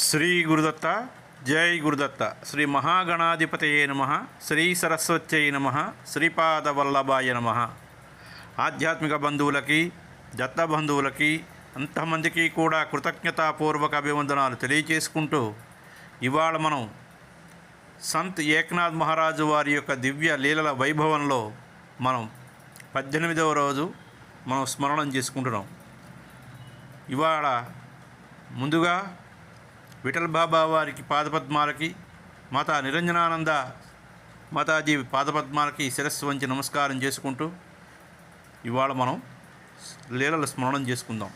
శ్రీ గురుదత్త జై గురుదత్త. శ్రీ మహాగణాధిపతయే నమ. శ్రీ సరస్వత్యై నమ. శ్రీపాద వల్లభాయ నమ. ఆధ్యాత్మిక బంధువులకి దత్త బంధువులకి అంతమందికి కూడా కృతజ్ఞతాపూర్వక అభివందనాలు తెలియచేసుకుంటూ ఇవాళ మనం సంత్ ఏకనాథ్ మహారాజు వారి యొక్క దివ్య లీలల వైభవంలో మనం పద్దెనిమిదవ రోజు మనం స్మరణం చేసుకుంటున్నాం. ఇవాళ ముందుగా విఠల్ బాబా వారికి పాదపద్మాలకి మాతా నిరంజనానంద మాతాజీ పాదపద్మాలకి శిరస్సు వంచి నమస్కారం చేసుకుంటూ ఇవాళ మనం లీలల స్మరణం చేసుకుందాం.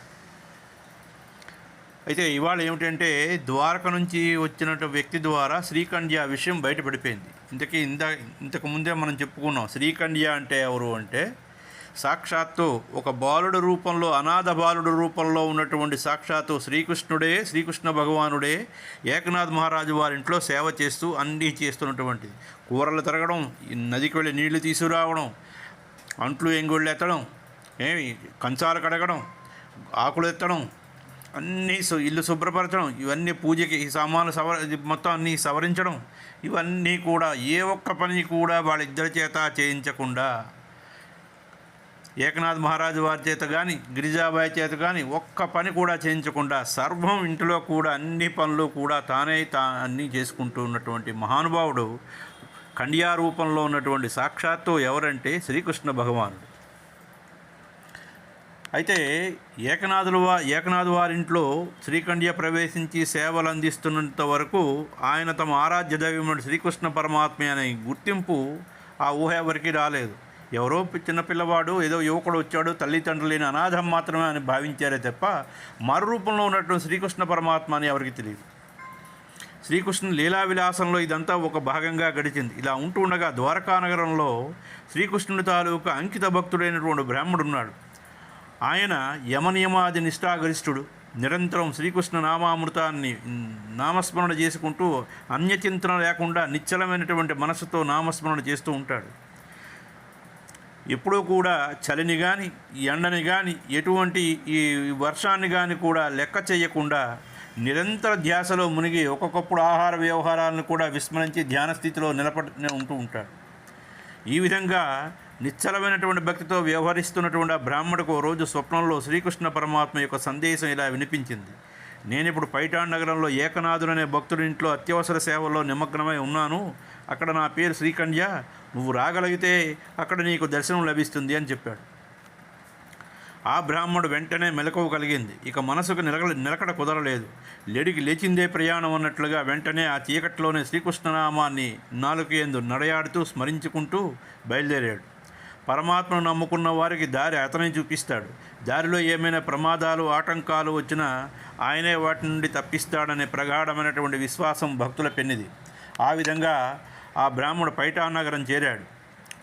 అయితే ఇవాళ ఏమిటంటే ద్వారక నుంచి వచ్చిన వ్యక్తి ద్వారా శ్రీకండ్య విషయం బయటపడిపోయింది. ఇంతకీ ఇంత ఇంతకు ముందే మనం చెప్పుకున్నాం శ్రీకండ్య అంటే ఎవరు అంటే సాక్షాత్తు ఒక బాలుడు రూపంలో అనాథ బాలుడు రూపంలో ఉన్నటువంటి సాక్షాత్తు శ్రీకృష్ణుడే శ్రీకృష్ణ భగవానుడే ఏకనాథ్ మహారాజు వారి ఇంట్లో సేవ చేస్తూ అన్నీ చేస్తున్నటువంటిది. కూరలు తిరగడం నదికి వెళ్ళి నీళ్ళు తీసుకురావడం అంట్లు ఎంగుళ్ళు ఎత్తడం ఏమి కంచాలు కడగడం ఆకులు ఎత్తడం అన్నీ సు ఇల్లు శుభ్రపరచడం ఇవన్నీ పూజకి ఈ సామాన్లు సవర మొత్తం అన్నీ సవరించడం ఇవన్నీ కూడా ఏ ఒక్క పని కూడా వాళ్ళిద్దరి చేత చేయించకుండా ఏకనాథ్ మహారాజు వారి చేత కానీ గిరిజాబాయి చేత కానీ ఒక్క పని కూడా చేయించకుండా సర్వం ఇంటిలో కూడా అన్ని పనులు కూడా తానే తా అన్నీ చేసుకుంటూ ఉన్నటువంటి మహానుభావుడు ఖండియా రూపంలో ఉన్నటువంటి సాక్షాత్తు ఎవరంటే శ్రీకృష్ణ భగవానుడు. అయితే ఏకనాథులు వా ఏకనాథ్ వారింట్లో శ్రీకండ్య ప్రవేశించి సేవలు అందిస్తున్నంత వరకు ఆయన తమ ఆరాధ్య దైవముడు శ్రీకృష్ణ పరమాత్మ అనే గుర్తింపు ఆ ఊహ ఎవరికి రాలేదు. ఎవరో చిన్నపిల్లవాడు చిన్న పిల్లవాడు ఏదో యువకుడు వచ్చాడు తల్లిదండ్రులు లేని అనాథం మాత్రమే అని భావించారే తప్ప మరు రూపంలో ఉన్నటువంటి శ్రీకృష్ణ పరమాత్మ అని ఎవరికి తెలియదు. శ్రీకృష్ణ లీలా విలాసంలో ఇదంతా ఒక భాగంగా గడిచింది. ఇలా ఉంటూ ఉండగా ద్వారకా నగరంలో శ్రీకృష్ణుడి తాలూకు అంకిత భక్తుడైనటువంటి బ్రాహ్మడు ఉన్నాడు. ఆయన యమనియమాది నిష్ఠాగరిష్ఠుడు. నిరంతరం శ్రీకృష్ణ నామామృతాన్ని నామస్మరణ చేసుకుంటూ అన్యచింతన లేకుండా నిశ్చలమైనటువంటి మనసుతో నామస్మరణ చేస్తూ ఉంటాడు. ఎప్పుడూ కూడా చలిని కానీ ఎండని కానీ ఎటువంటి ఈ వర్షాన్ని కానీ కూడా లెక్క చేయకుండా నిరంతర ధ్యాసలో మునిగి ఒక్కొక్కప్పుడు ఆహార వ్యవహారాలను కూడా విస్మరించి ధ్యాన స్థితిలో నిలబడి ఉంటూ ఉంటాడు ఈ విధంగా నిశ్చలమైనటువంటి భక్తితో వ్యవహరిస్తున్నటువంటి ఆ బ్రాహ్మడికి రోజు స్వప్నంలో శ్రీకృష్ణ పరమాత్మ యొక్క సందేశం ఇలా వినిపించింది. నేను ఇప్పుడు పైఠాన్ నగరంలో ఏకనాథుడు అనే భక్తుడి ఇంట్లో అత్యవసర సేవల్లో నిమగ్నమై ఉన్నాను. అక్కడ నా పేరు శ్రీకండ్య నువ్వు రాగలిగితే అక్కడ నీకు దర్శనం లభిస్తుంది అని చెప్పాడు. ఆ బ్రాహ్మడు వెంటనే మెలకువ కలిగింది. ఇక మనసుకు నిలక నిలకడ కుదరలేదు. లేడికి లేచిందే ప్రయాణం అన్నట్లుగా వెంటనే ఆ చీకట్లోనే శ్రీకృష్ణనామాన్ని నాలుగు ఎందు నడయాడుతూ స్మరించుకుంటూ బయలుదేరాడు. పరమాత్మను నమ్ముకున్న వారికి దారి అతనే చూపిస్తాడు. దారిలో ఏమైనా ప్రమాదాలు ఆటంకాలు వచ్చినా ఆయనే వాటి నుండి తప్పిస్తాడనే ప్రగాఢమైనటువంటి విశ్వాసం భక్తుల పెన్నిది. ఆ విధంగా ఆ బ్రాహ్మడు పైఠానగరం చేరాడు.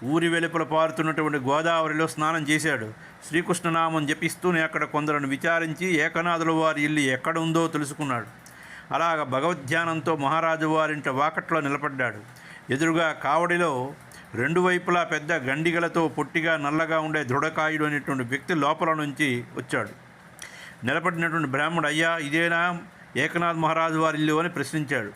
ఊరి వెలుపల పారుతున్నటువంటి గోదావరిలో స్నానం చేశాడు. శ్రీకృష్ణనామం జపిస్తూనే అక్కడ కొందరును విచారించి ఏకనాథుల వారి ఇల్లు ఎక్కడ ఉందో తెలుసుకున్నాడు. అలాగ భగవద్ధ్యానంతో మహారాజు వారింట వాకట్లో నిలబడ్డాడు. ఎదురుగా కావడిలో రెండు వైపులా పెద్ద గండిగలతో పొట్టిగా నల్లగా ఉండే దృఢకాయుడు అనేటువంటి వ్యక్తి లోపల నుంచి వచ్చాడు. నిలబడినటువంటి బ్రాహ్మణుడు అయ్యా ఇదేనా? ఏకనాథ్ మహారాజు వారి ఇల్లు? అని ప్రశ్నించాడు.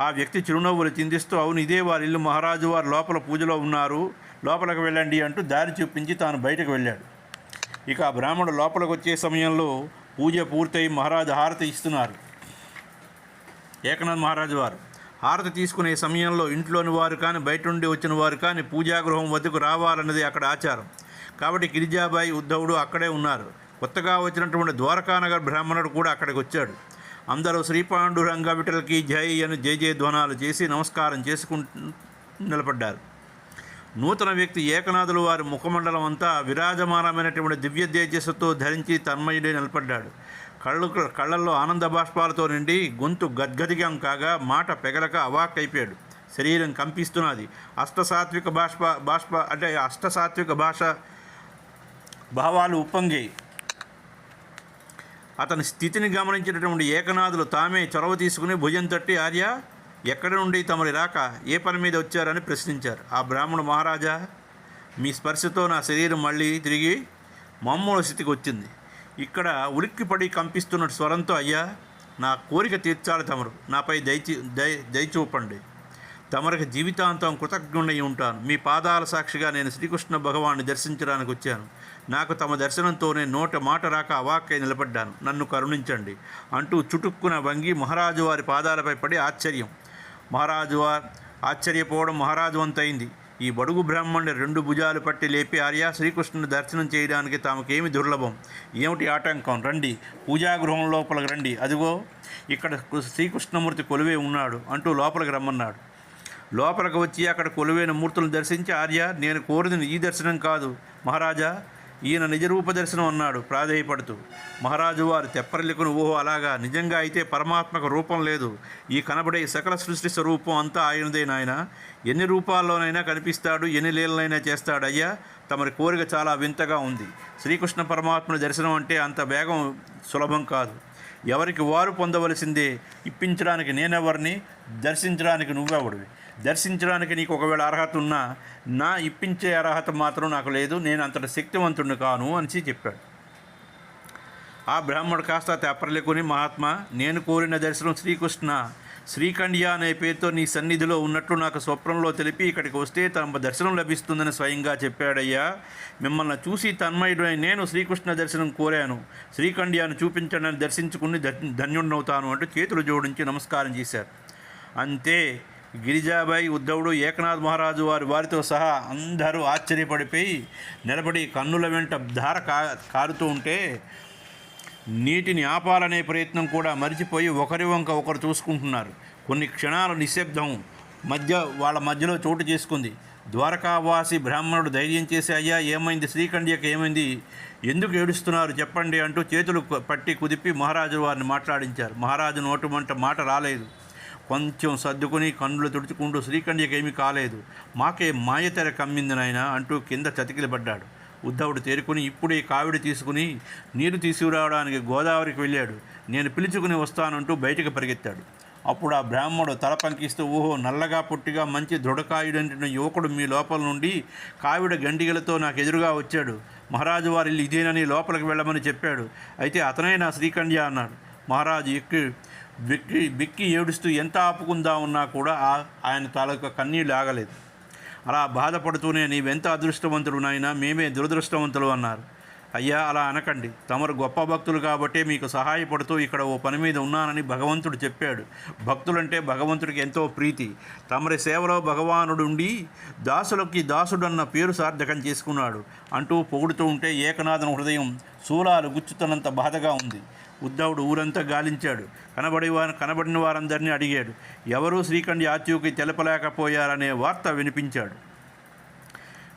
ఆ వ్యక్తి చిరునవ్వులు చిందిస్తూ అవును ఇదే వారి ఇల్లు. మహారాజు వారు లోపల పూజలో ఉన్నారు. లోపలికి వెళ్ళండి అంటూ దారి చూపించి తాను బయటకు వెళ్ళాడు. ఇక ఆ బ్రాహ్మడు లోపలికి వచ్చే సమయంలో పూజ పూర్తయి మహారాజు హారతి ఇస్తున్నారు. ఏకనాథ్ మహారాజు వారు హారతి తీసుకునే సమయంలో ఇంట్లోని వారు కానీ బయట నుండి వచ్చిన వారు కానీ పూజాగృహం వద్దకు రావాలన్నది అక్కడ ఆచారం. కాబట్టి గిరిజాబాయి ఉద్ధవుడు అక్కడే ఉన్నారు. కొత్తగా వచ్చినటువంటి ద్వారకానగర్ బ్రాహ్మణుడు కూడా అక్కడికి వచ్చాడు. అందరూ శ్రీపాండు రంగవిటలకి జై అని జయ జయ ధ్వనాలు చేసి నమస్కారం చేసుకుంటూ నిలబడ్డారు. నూతన వ్యక్తి ఏకనాథులు వారి ముఖమండలం అంతా విరాజమానమైనటువంటి దివ్య తేజస్సుతో ధరించి తన్మయుడే నిలబడ్డాడు. కళ్ళు కళ్ళల్లో ఆనంద బాష్పాలతో నిండి గొంతు గద్గదిగం కాగా మాట పెగలక అవాక్కైపోయాడు. శరీరం కంపిస్తున్నది. అష్టసాత్విక బాష్ప బాష్ప అంటే అష్టసాత్విక భాష భావాలు ఉప్పొంగాయి అతని స్థితిని గమనించినటువంటి ఏకనాథులు తామే చొరవ తీసుకుని భుజం తట్టి ఆర్య ఎక్కడి నుండి తమరి రాక? ఏ పని మీద వచ్చారని ప్రశ్నించారు. ఆ బ్రాహ్మణ మహారాజా మీ స్పర్శతో నా శరీరం మళ్ళీ తిరిగి మామూలు స్థితికి వచ్చింది. ఇక్కడ ఉలిక్కిపడి కంపిస్తున్న స్వరంతో అయ్యా నా కోరిక తీర్చాలి తమరు. నాపై దయచి దయ దయచూపండి తమరికి జీవితాంతం కృతజ్ఞుడై ఉంటాను. మీ పాదాల సాక్షిగా నేను శ్రీకృష్ణ భగవాన్ని దర్శించడానికి వచ్చాను. నాకు తమ దర్శనంతోనే నోట మాట రాక అవాక్కై నిలబడ్డాను. నన్ను కరుణించండి అంటూ చుటుక్కున వంగి మహారాజు వారి పాదాలపై పడి ఆశ్చర్యం. మహారాజు వారు ఆశ్చర్యపోవడం మహారాజు వంతైంది. ఈ బడుగు బ్రాహ్మణుని రెండు భుజాలు పట్టి లేపి ఆర్య శ్రీకృష్ణుని దర్శనం చేయడానికి తమకేమి దుర్లభం? ఏమిటి ఆటంకం? రండి. పూజాగృహం లోపలికి రండి. అదిగో ఇక్కడ శ్రీకృష్ణమూర్తి కొలువే ఉన్నాడు అంటూ లోపలికి రమ్మన్నాడు. లోపలికి వచ్చి అక్కడ కొలువైన మూర్తులను దర్శించి ఆర్య నేను కోరిన ఈ దర్శనం కాదు. మహారాజా ఈయన నిజరూప దర్శనం అన్నాడు ప్రాధేయపడుతూ. మహారాజు వారు తెప్పరిల్లుకుని ఊహో అలాగా. నిజంగా అయితే పరమాత్మకు రూపం లేదు. ఈ కనబడే సకల సృష్టి స్వరూపం అంతా ఆయనదే నాయన. ఎన్ని రూపాల్లోనైనా కనిపిస్తాడు ఎన్ని లీలనైనా చేస్తాడు. అయ్యా తమరి కోరిక చాలా వింతగా ఉంది. శ్రీకృష్ణ పరమాత్మని దర్శనం అంటే అంత వేగం సులభం కాదు. ఎవరికి వారు పొందవలసిందే. ఇప్పించడానికి నేనెవరిని దర్శించడానికి నువ్వెవడివి? దర్శించడానికి నీకు ఒకవేళ అర్హత ఉన్నా నా ఇప్పించే అర్హత మాత్రం నాకు లేదు నేను అంతటి శక్తివంతుడిని కాను అని చెప్పాడు. ఆ బ్రాహ్మడు కాస్త తెప్పరలేకుని మహాత్మా నేను కోరిన దర్శనం శ్రీకృష్ణ శ్రీకండ్య అనే పేరుతో నీ సన్నిధిలో ఉన్నట్లు నాకు స్వప్నంలో తెలిపి ఇక్కడికి వస్తే తమ దర్శనం లభిస్తుందని స్వయంగా చెప్పాడయ్యా. మిమ్మల్ని చూసి తన్మయుడై నేను శ్రీకృష్ణ దర్శనం కోరాను. శ్రీఖండ్యాను చూపించడానికి దర్శించుకుని ధన్యుడినవుతాను అంటూ చేతులు జోడించి నమస్కారం చేశారు. అంతే గిరిజాబాయి ఉద్ధవుడు ఏకనాథ్ మహారాజు వారి వారితో సహా అందరూ ఆశ్చర్యపడిపోయి నిలబడి కన్నుల వెంట ధార కా కారుతూ ఉంటే నీటిని ఆపాలనే ప్రయత్నం కూడా మరిచిపోయి ఒకరి వంక ఒకరు చూసుకుంటున్నారు. కొన్ని క్షణాల నిశ్శబ్దం మధ్య వాళ్ళ మధ్యలో చోటు చేసుకుంది. ద్వారకావాసి బ్రాహ్మణుడు ధైర్యం చేసి అయ్యా ఏమైంది? శ్రీకండ్యకి ఏమైంది? ఎందుకు ఏడుస్తున్నారు? చెప్పండి అంటూ చేతులు పట్టి కుదిపి మహారాజు వారిని మాట్లాడించారు. మహారాజు నోటు మంట మాట రాలేదు. కొంచెం సర్దుకుని కన్నులు తుడుచుకుంటూ శ్రీకండ్యకి ఏమీ కాలేదు. మాకే మాయతెర కమ్మింది నాయన అంటూ కింద చతికిలబడ్డాడు. ఉద్ధవుడు తేరుకుని ఇప్పుడే కావిడి తీసుకుని నీరు తీసుకురావడానికి గోదావరికి వెళ్ళాడు. నేను పిలుచుకుని వస్తానంటూ బయటకు పరిగెత్తాడు. అప్పుడు ఆ బ్రాహ్మడు తల పంకిస్తూ ఊహో నల్లగా పుట్టిగా మంచి దృఢకాయుడంటున్న యువకుడు మీ లోపల నుండి కావిడ గండిగలతో నాకు ఎదురుగా వచ్చాడు. మహారాజు వారి ఇల్లు ఇదేనని లోపలికి వెళ్ళమని చెప్పాడు. అయితే అతనే నా శ్రీకండ్య అన్నాడు. మహారాజు ఎక్కి బిక్కి బిక్కి ఏడుస్తూ ఎంత ఆపుకుందా ఉన్నా కూడా ఆయన తాలూకా కన్నీళ్ళు ఆగలేదు. అలా బాధపడుతూనే నీవెంత అదృష్టవంతుడు నాయనా? మేమే దురదృష్టవంతులు అన్నారు. అయ్యా అలా అనకండి. తమరు గొప్ప భక్తులు కాబట్టే మీకు సహాయపడుతూ ఇక్కడ ఓ పని మీద ఉన్నానని భగవంతుడు చెప్పాడు. భక్తులంటే భగవంతుడికి ఎంతో ప్రీతి. తమరి సేవలో భగవానుడుండి దాసులకి దాసుడన్న పేరు సార్థకం చేసుకున్నాడు. అంటూ పొగుడుతూ ఉంటే ఏకనాథన హృదయం శూలాలు గుచ్చుతున్నంత బాధగా ఉంది. ఉద్ధవుడు ఊరంతా గాలించాడు. కనబడి వారు కనబడిన వారందరినీ అడిగాడు. ఎవరూ శ్రీకండి ఆచూకి తెలపలేకపోయారనే వార్త వినిపించాడు.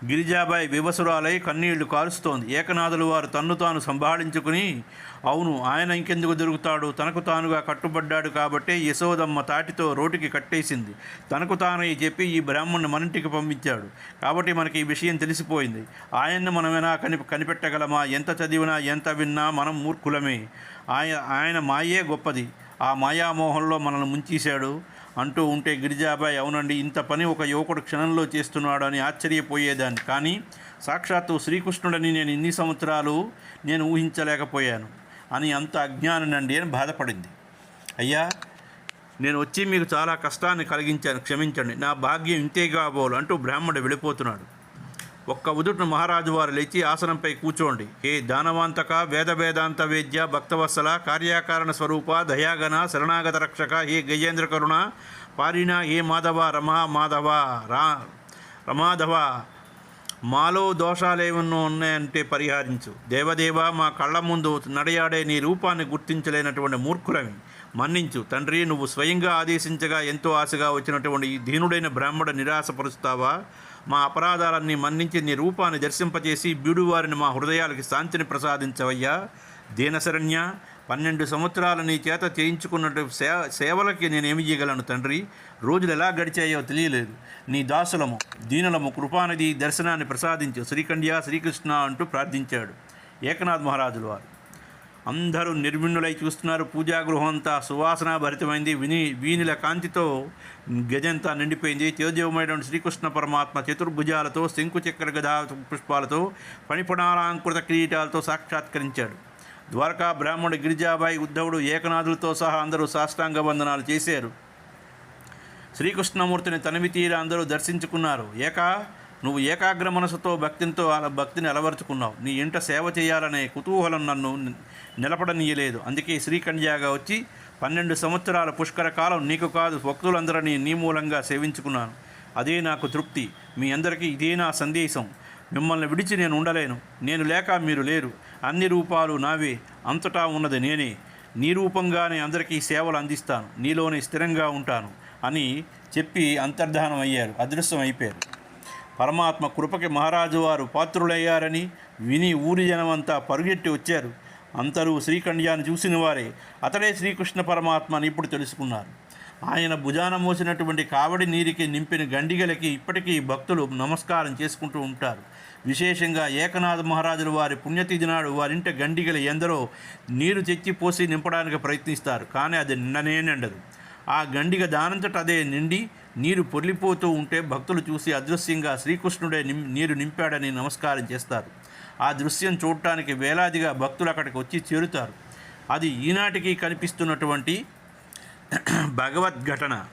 గిరిజాబాయి వివసురాలై కన్నీళ్ళు కారుస్తోంది. ఏకనాథులు వారు తన్ను తాను సంభాళించుకుని అవును ఆయన ఇంకెందుకు దొరుకుతాడు? తనకు తానుగా కట్టుబడ్డాడు కాబట్టే యశోదమ్మ తాటితో రోటికి కట్టేసింది. తనకు తానై చెప్పి ఈ బ్రాహ్మణ్ణి మనింటికి పంపించాడు. కాబట్టి మనకి ఈ విషయం తెలిసిపోయింది. ఆయన్ని మనమేనా కని కనిపెట్టగలమా? ఎంత చదివినా ఎంత విన్నా మనం మూర్ఖులమే. ఆయన ఆయన మాయే గొప్పది. ఆ మాయామోహంలో మనల్ని ముంచేశాడు. అంటూ ఉంటే గిరిజాబాయ్ అవునండి ఇంత పని ఒక యువకుడు క్షణంలో చేస్తున్నాడు అని ఆశ్చర్యపోయేదాన్ని. కానీ సాక్షాత్తు శ్రీకృష్ణుడని నేను ఇన్ని సంవత్సరాలు నేను ఊహించలేకపోయాను అని అంత అజ్ఞానండి అని బాధపడింది. అయ్యా నేను వచ్చి మీకు చాలా కష్టాన్ని కలిగించాను క్షమించండి. నా భాగ్యం ఇంతే కాబోలు అంటూ బ్రాహ్మడు వెళ్ళిపోతున్నాడు. ఒక్క ఉదుటిన మహారాజు వారు లేచి ఆసనంపై కూర్చోండి హే దానవాంతక వేద వేదాంత వేద్య భక్తవత్సల కార్యాకారణ స్వరూప దయాగణ శరణాగత రక్షక హే గజేంద్ర కరుణ పారిణ హే మాధవ రమా మాధవ రా రమాధవ మాలో దోషాలేమన్నో ఉన్నాయంటే పరిహరించు. దేవదేవ మా కళ్ళ ముందు నడయాడే నీ రూపాన్ని గుర్తించలేనటువంటి మూర్ఖులవి. మన్నించు. తండ్రి నువ్వు స్వయంగా ఆదేశించగా ఎంతో ఆశగా వచ్చినటువంటి ఈ దీనుడైన బ్రాహ్మణ నిరాశపరుస్తావా? మా అపరాధాలన్నీ మన్నించి నీ రూపాన్ని దర్శింపచేసి బీడువారిని మా హృదయాలకి శాంతిని ప్రసాదించవయ్యా. దీనశరణ్య పన్నెండు సంవత్సరాలు నీ చేత చేయించుకున్నట్టు సే సేవలకి నేనేమి చేయగలను తండ్రి? రోజులు ఎలా గడిచాయో తెలియలేదు. నీ దాసులము దీనులము కృపానిధి దర్శనాన్ని ప్రసాదించు. శ్రీకండ్య శ్రీకృష్ణ అంటూ ప్రార్థించాడు. ఏకనాథ్ మహారాజుల వారు. అందరూ నిర్విణ్ణులై చూస్తున్నారు. పూజాగృహం అంతా సువాసన భరితమైంది. విని వీనిల కాంతితో గజంతా నిండిపోయింది. తేజోమయుడు శ్రీకృష్ణ పరమాత్మ చతుర్భుజాలతో శంకు చక్ర గదా పుష్పాలతో పణిపణాలంకృత కిరీటాలతో సాక్షాత్కరించాడు. ద్వారకా బ్రాహ్మణుడు గిరిజాబాయి ఉద్ధవుడు ఏకనాథులతో సహా అందరూ సాష్టాంగ వందనాలు చేశారు. శ్రీకృష్ణమూర్తిని తనివి తీర అందరూ దర్శించుకున్నారు. ఏకా నువ్వు ఏకాగ్ర మనసుతో భక్తితో అలా భక్తిని అలవరుచుకున్నావు. నీ ఇంట సేవ చేయాలనే కుతూహలం నన్ను నిలబడనీయలేదు. అందుకే శ్రీకన్యాగా వచ్చి పన్నెండు సంవత్సరాల పుష్కర కాలం నీకు కాదు భక్తులందరినీ నీ మూలంగా సేవించుకున్నాను. అదే నాకు తృప్తి. మీ అందరికీ ఇదే నా సందేశం. మిమ్మల్ని విడిచి నేను ఉండలేను. నేను లేక మీరు లేరు. అన్ని రూపాలు నావే. అంతటా ఉన్నది నేనే. నీ రూపంగానే అందరికీ సేవలు అందిస్తాను. నీలోనే స్థిరంగా ఉంటాను అని చెప్పి అంతర్ధానం అయ్యారు. అదృశ్యం అయిపోయారు. పరమాత్మ కృపకి మహారాజు వారు పాత్రులయ్యారని విని ఊరి జనమంతా పరుగెట్టి వచ్చారు. అంతరూ శ్రీకండ్యాన్ని చూసిన వారే అతడే శ్రీకృష్ణ పరమాత్మ అని ఇప్పుడు తెలుసుకున్నారు. ఆయన భుజాన మోసినటువంటి కావడి నీరికి నింపిన గండిగలకి ఇప్పటికీ భక్తులు నమస్కారం చేసుకుంటూ ఉంటారు. విశేషంగా ఏకనాథ మహారాజులు వారి పుణ్యతిథి నాడు వారింట గండిగలు ఎందరో నీరు తెచ్చి పోసి నింపడానికి ప్రయత్నిస్తారు కానీ అది నిండనే నిండదు. ఆ గండిగ దానంతట అదే నిండి నీరు పొర్లిపోతూ ఉంటే భక్తులు చూసి అదృశ్యంగా శ్రీకృష్ణుడే నిం నీరు నింపాడని నమస్కారం చేస్తారు. ఆ దృశ్యం చూడటానికి వేలాదిగా భక్తులు అక్కడికి వచ్చి చేరుతారు. అది ఈనాటికి కనిపిస్తున్నటువంటి భగవద్ఘటన.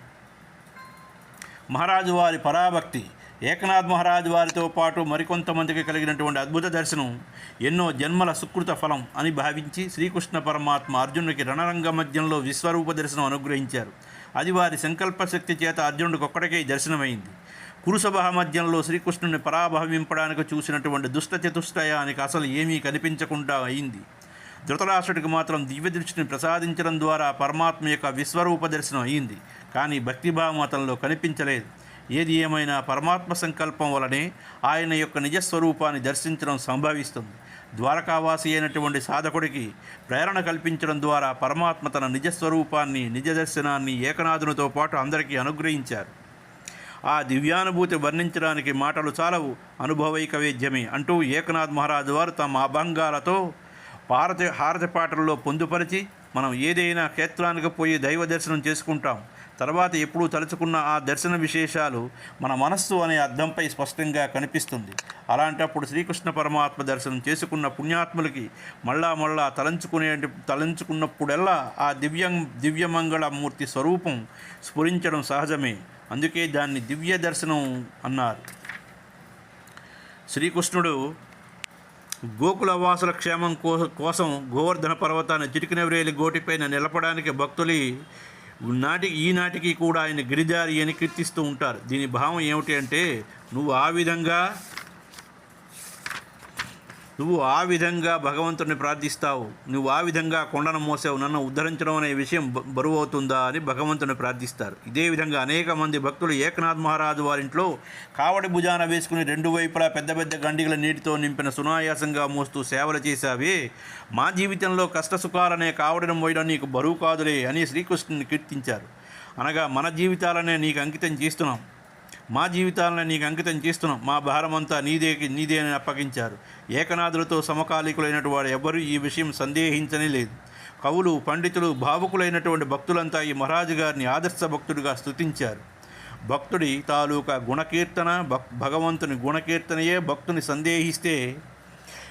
మహారాజు వారి పరాభక్తి ఏకనాథ్ మహారాజు వారితో పాటు మరికొంతమందికి కలిగినటువంటి అద్భుత దర్శనం ఎన్నో జన్మల సుకృత ఫలం అని భావించి శ్రీకృష్ణ పరమాత్మ అర్జునుడికి రణరంగ మధ్యంలో విశ్వరూప దర్శనం అనుగ్రహించారు. అది వారి సంకల్ప శక్తి చేత అర్జునుడికి ఒక్కడికే దర్శనమైంది. కురుసభ మధ్యంలో శ్రీకృష్ణుని పరాభవింపడానికి చూసినటువంటి దుష్ట చతుష్టయానికి అసలు ఏమీ కనిపించకుండా అయింది. ధృతరాష్ట్రుడికి మాత్రం దివ్య దృష్టిని ప్రసాదించడం ద్వారా పరమాత్మ యొక్క విశ్వరూప దర్శనం అయింది. కానీ భక్తిభావం అతనిలో కనిపించలేదు. ఏది ఏమైనా పరమాత్మ సంకల్పం వలనే ఆయన యొక్క నిజస్వరూపాన్ని దర్శించడం సంభవిస్తుంది. ద్వారకావాసి అయినటువంటి సాధకుడికి ప్రేరణ కల్పించడం ద్వారా పరమాత్మ తన నిజస్వరూపాన్ని నిజ దర్శనాన్ని ఏకనాథునితో పాటు అందరికీ అనుగ్రహించారు. ఆ దివ్యానుభూతి వర్ణించడానికి మాటలు చాలవు. అనుభవైక వేద్యమే అంటూ ఏకనాథ్ మహారాజు వారు తమ అభంగాలతో భారత హారతి పాటల్లో పొందుపరిచి మనం ఏదైనా క్షేత్రానికి పోయి దైవ దర్శనం చేసుకుంటాం. తర్వాత ఎప్పుడూ తలుచుకున్న ఆ దర్శన విశేషాలు మన మనస్సు అనే అర్థంపై స్పష్టంగా కనిపిస్తుంది. అలాంటప్పుడు శ్రీకృష్ణ పరమాత్మ దర్శనం చేసుకున్న పుణ్యాత్ములకి మళ్ళా మళ్ళా తలంచుకునే తలంచుకున్నప్పుడల్లా ఆ దివ్యం దివ్యమంగళమూర్తి స్వరూపం స్ఫురించడం సహజమే. అందుకే దాన్ని దివ్య దర్శనం అన్నారు. శ్రీకృష్ణుడు గోకుల వాసుల క్షేమం కో కోసం గోవర్ధన పర్వతాన్ని చిటికినవ్రేలి గోటిపైన నిలపడానికి భక్తులు నాటి ఈనాటికి కూడా ఆయన గిరిజారి అని కీర్తిస్తూ ఉంటారు. దీని భావం ఏమిటి అంటే నువ్వు ఆ విధంగా నువ్వు ఆ విధంగా భగవంతుని ప్రార్థిస్తావు నువ్వు ఆ విధంగా కొండను మోసావు నన్ను ఉద్ధరించడం అనే విషయం బ- బరువు అవుతుందా అని భగవంతుని ప్రార్థిస్తారు. ఇదే విధంగా అనేక మంది భక్తులు ఏకనాథ్ మహారాజు వారింట్లో కావడి భుజాన వేసుకుని రెండు వైపులా పెద్ద పెద్ద గండిగల నీటితో నింపిన సునాయాసంగా మోస్తూ సేవలు చేశావే. మా జీవితంలో కష్ట సుఖాలనే కావడిని మోయడం నీకు బరువు కాదులే అని శ్రీకృష్ణుని కీర్తించారు. అనగా మన జీవితాలనే నీకు అంకితం చేస్తున్నాం. మా జీవితాలను నీకు అంకితం చేస్తున్నాం. మా భారమంతా నీదే నీదే అని అప్పగించారు. ఏకనాథులతో సమకాలీకులైనటువంటి వాడు ఎవ్వరూ ఈ విషయం సందేహించనే లేదు. కవులు పండితులు భావుకులైనటువంటి భక్తులంతా ఈ మహారాజు గారిని ఆదర్శ భక్తుడిగా స్తుతించారు. భక్తుడి తాలూకా గుణకీర్తన భక్ భగవంతుని గుణకీర్తనయే భక్తుని సందేహిస్తే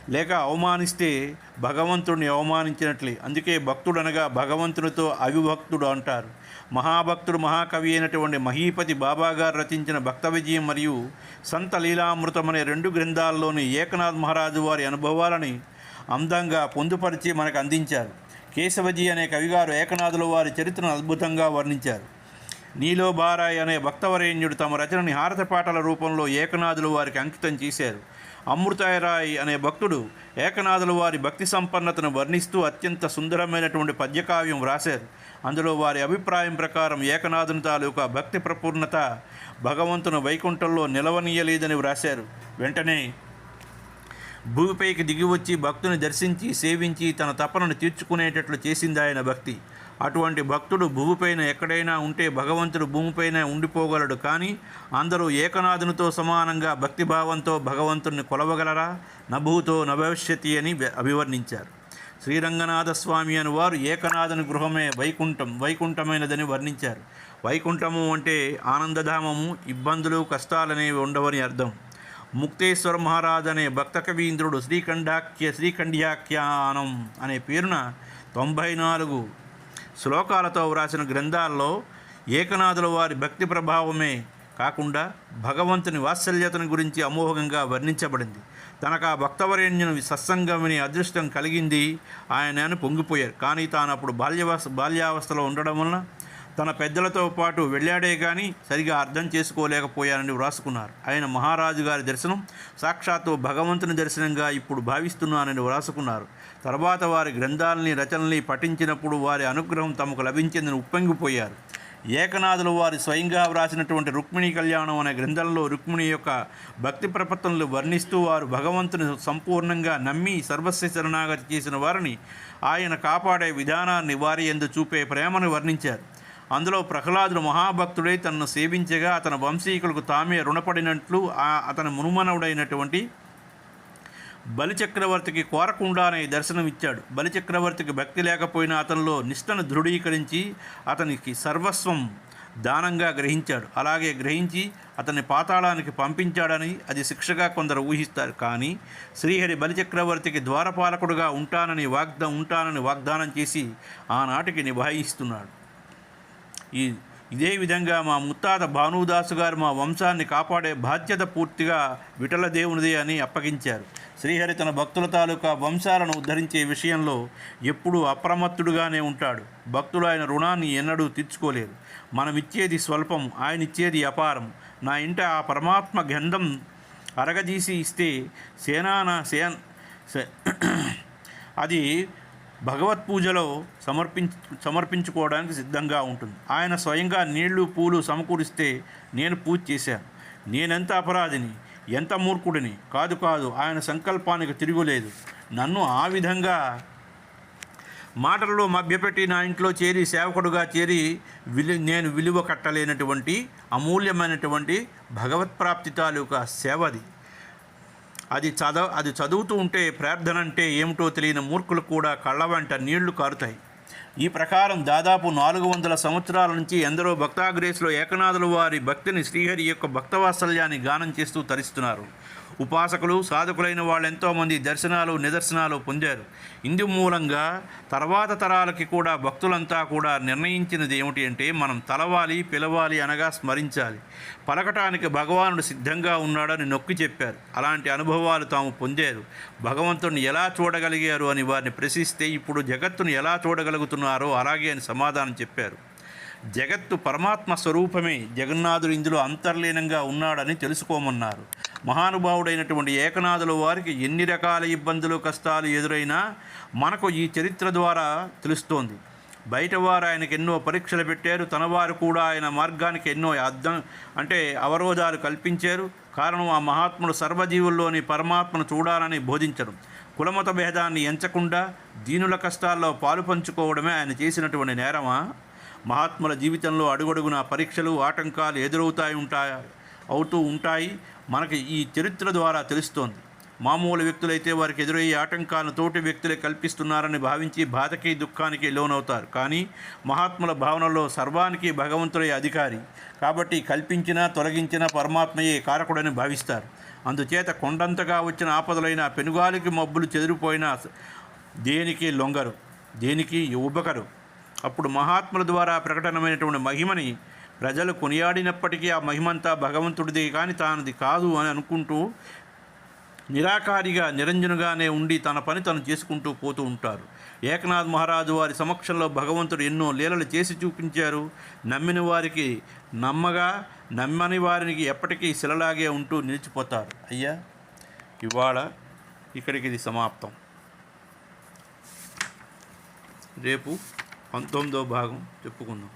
లేక అవమానిస్తే భగవంతుడిని అవమానించినట్లే. అందుకే భక్తుడు అనగా భగవంతునితో అవిభక్తుడు అంటారు. మహాభక్తుడు మహాకవి అయినటువంటి మహీపతి బాబాగారు రచించిన భక్త విజయం మరియు సంత లీలామృతం అనే రెండు గ్రంథాల్లోని ఏకనాథ్ మహారాజు వారి అనుభవాలని అందంగా పొందుపరిచి మనకు అందించారు. కేశవజీ అనే కవిగారు ఏకనాథుల వారి చరిత్రను అద్భుతంగా వర్ణించారు. నీలో బారాయ్ అనే భక్తవరేణ్యుడు తమ రచనని హారత పాటల రూపంలో ఏకనాథులు వారికి అంకితం చేశారు. అమృతాయరాయ్ అనే భక్తుడు ఏకనాథుల వారి భక్తి సంపన్నతను వర్ణిస్తూ అత్యంత సుందరమైనటువంటి పద్యకావ్యం వ్రాశారు. అందులో వారి అభిప్రాయం ప్రకారం ఏకనాథుని తాలూకా భక్తి ప్రపూర్ణత భగవంతుని వైకుంఠంలో నిలవనీయలేదని వ్రాశారు. వెంటనే భూమిపైకి దిగివచ్చి భక్తుని దర్శించి సేవించి తన తపనను తీర్చుకునేటట్లు చేసింది ఆయన భక్తి. అటువంటి భక్తుడు భూమిపైన ఎక్కడైనా ఉంటే భగవంతుడు భూమిపైన ఉండిపోగలడు. కానీ అందరూ ఏకనాథునితో సమానంగా భక్తిభావంతో భగవంతుణ్ణి కొలవగలరా? నభూతో నభవిష్యతి అని అభివర్ణించారు. శ్రీరంగనాథ స్వామి అని వారు ఏకనాథుని గృహమే వైకుంఠం వైకుంఠమైనదని వర్ణించారు. వైకుంఠము అంటే ఆనందధామము ఇబ్బందులు కష్టాలనేవి ఉండవని అర్థం. ముక్తేశ్వర మహారాజ్ అనే భక్త కవీంద్రుడు శ్రీఖండాఖ్య శ్రీఖండ్యాఖ్యానం అనే పేరున తొంభై నాలుగు శ్లోకాలతో వ్రాసిన గ్రంథాల్లో ఏకనాథుల వారి భక్తి ప్రభావమే కాకుండా భగవంతుని వాత్సల్యతను గురించి అమోఘంగా వర్ణించబడింది. తనకు ఆ భక్తవరేణ్యుని సత్సంగం విని అదృష్టం కలిగింది ఆయన పొంగిపోయారు. కానీ తాను అప్పుడు బాల్యవస్థ బాల్యావస్థలో ఉండడం వలన తన పెద్దలతో పాటు వెళ్ళాడే కానీ సరిగా అర్థం చేసుకోలేకపోయానని వ్రాసుకున్నారు. ఆయన మహారాజు గారి దర్శనం సాక్షాత్తు భగవంతుని దర్శనంగా ఇప్పుడు భావిస్తున్నానని వ్రాసుకున్నారు. తర్వాత వారి గ్రంథాలని రచనల్ని పఠించినప్పుడు వారి అనుగ్రహం తమకు లభించిందని ఉప్పొంగిపోయారు. ఏకనాథులు వారి స్వయంగా వ్రాసినటువంటి రుక్మిణి కళ్యాణం అనే గ్రంథంలో రుక్మిణి యొక్క భక్తి ప్రపత్తులను వర్ణిస్తూ వారు భగవంతుని సంపూర్ణంగా నమ్మి సర్వస్వ శరణాగతి చేసిన వారిని ఆయన కాపాడే విధానాన్ని వారి ఎందు చూపే ప్రేమను వర్ణించారు. అందులో ప్రహ్లాదుడు మహాభక్తుడై తనను సేవించగా అతని వంశీకులకు తామే రుణపడినట్లు అతని మునుమనవుడైనటువంటి బలిచక్రవర్తికి కోరకుండానే దర్శనమిచ్చాడు బలిచక్రవర్తికి భక్తి లేకపోయినా అతనిలో నిష్టను దృఢీకరించి అతనికి సర్వస్వం దానంగా గ్రహించాడు. అలాగే గ్రహించి అతన్ని పాతాళానికి పంపించాడని అది శిక్షగా కొందరు ఊహిస్తారు. కానీ శ్రీహరి బలిచక్రవర్తికి ద్వారపాలకుడుగా ఉంటానని వాగ్దా ఉంటానని వాగ్దానం చేసి ఆనాటికి నిభాయిస్తున్నాడు. ఈ ఇదే విధంగా మా ముత్తాత భానుదాసు గారు మా వంశాన్ని కాపాడే బాధ్యత పూర్తిగా విఠలదేవునిదే అని అప్పగించారు. శ్రీహరి తన భక్తుల తాలూకా వంశాలను ఉద్ధరించే విషయంలో ఎప్పుడూ అప్రమత్తుడుగానే ఉంటాడు. భక్తులు ఆయన రుణాన్ని ఎన్నడూ తీర్చుకోలేరు. మనం ఇచ్చేది స్వల్పం ఆయన ఇచ్చేది అపారం. నా ఇంట ఆ పరమాత్మ గంధం అరగదీసి ఇస్తే సేనాన సేన్ సే- అది భగవత్ పూజలో సమర్పించ సమర్పించుకోవడానికి సిద్ధంగా ఉంటుంది. ఆయన స్వయంగా నీళ్ళు పూలు సమకూరిస్తే నేను పూజ చేశాను. నేనెంత అపరాధిని ఎంత మూర్ఖుడిని? కాదు కాదు ఆయన సంకల్పానికి తిరుగులేదు. నన్ను ఆ విధంగా మాటలలో మభ్యపెట్టి నా ఇంట్లో చేరి సేవకుడుగా చేరి విలు నేను విలువ కట్టలేనటువంటి అమూల్యమైనటువంటి భగవత్ప్రాప్తి తాలూకా సేవది. అది చదవ అది చదువుతూ ఉంటే ప్రార్థన అంటే ఏమిటో తెలియని మూర్ఖులు కూడా కళ్ళ వెంట నీళ్ళు కారుతాయి. ఈ ప్రకారం దాదాపు నాలుగు వందల సంవత్సరాల నుంచి ఎందరో భక్తాగ్రేసులో ఏకనాథుల వారి భక్తిని శ్రీహరి యొక్క భక్తవాత్సల్యాన్ని గానం చేస్తూ తరిస్తున్నారు. ఉపాసకులు సాధకులైన వాళ్ళు ఎంతోమంది దర్శనాలు నిదర్శనాలు పొందారు. ఇందు మూలంగా తర్వాత తరాలకి కూడా భక్తులంతా కూడా నిర్ణయించినది ఏమిటి అంటే మనం తలవాలి పిలవాలి అనగా స్మరించాలి. పలకటానికి భగవానుడు సిద్ధంగా ఉన్నాడని నొక్కి చెప్పారు. అలాంటి అనుభవాలు తాము పొందారు. భగవంతుని ఎలా చూడగలిగారు అని వారిని ప్రశ్నిస్తే ఇప్పుడు జగత్తును ఎలా చూడగలుగుతున్నారో అలాగే అని సమాధానం చెప్పారు. జగత్తు పరమాత్మ స్వరూపమే. జగన్నాథుడు ఇందులో అంతర్లీనంగా ఉన్నాడని తెలుసుకోమన్నారు. మహానుభావుడైనటువంటి ఏకనాథుల వారికి ఎన్ని రకాల ఇబ్బందులు కష్టాలు ఎదురైనా మనకు ఈ చరిత్ర ద్వారా తెలుస్తోంది. బయటవారు ఆయనకు ఎన్నో పరీక్షలు పెట్టారు. తనవారు కూడా ఆయన మార్గానికి ఎన్నో అర్థం అంటే అవరోధాలు కల్పించారు. కారణం ఆ మహాత్ముడు సర్వజీవుల్లోని పరమాత్మను చూడాలని బోధించడం. కులమత భేదాన్ని ఎంచకుండా దీనుల కష్టాల్లో పాలు పంచుకోవడమే ఆయన చేసినటువంటి నేరమా? మహాత్ముల జీవితంలో అడుగడుగున పరీక్షలు ఆటంకాలు ఎదురవుతాయి ఉంటాయి? అవుతూ ఉంటాయి. మనకి ఈ చరిత్ర ద్వారా తెలుస్తోంది. మామూలు వ్యక్తులైతే వారికి ఎదురయ్యే ఆటంకాలను తోటి వ్యక్తులే కల్పిస్తున్నారని భావించి బాధకి దుఃఖానికి లోనవుతారు. కానీ మహాత్ముల భావనలో సర్వానికి భగవంతుడే అధికారి. కాబట్టి కల్పించినా తొలగించిన పరమాత్మయే కారకుడని భావిస్తారు. అందుచేత కొండంతగా వచ్చిన ఆపదలైన పెనుగాలికి మబ్బులు చెదిరిపోయినా దేనికి లొంగరు? దేనికి ఉబ్బకరు అప్పుడు మహాత్ముల ద్వారా ప్రకటనమైనటువంటి మహిమని ప్రజలు కొనియాడినప్పటికీ ఆ మహిమంతా భగవంతుడిది కానీ తానది కాదు అని అనుకుంటూ నిరాకారిగా నిరంజనుగానే ఉండి తన పని తను చేసుకుంటూ పోతూ ఉంటారు. ఏకనాథ్ మహారాజు వారి సమక్షంలో భగవంతుడు ఎన్నో లీలలు చేసి చూపించారు. నమ్మిన వారికి నమ్మగా నమ్మని వారికి ఎప్పటికీ శిలలాగే ఉంటూ నిలిచిపోతారు. అయ్యా ఇవాళ ఇక్కడికి ఇది సమాప్తం. రేపు పంతొమ్మిదో భాగం చెప్పుకుందాం.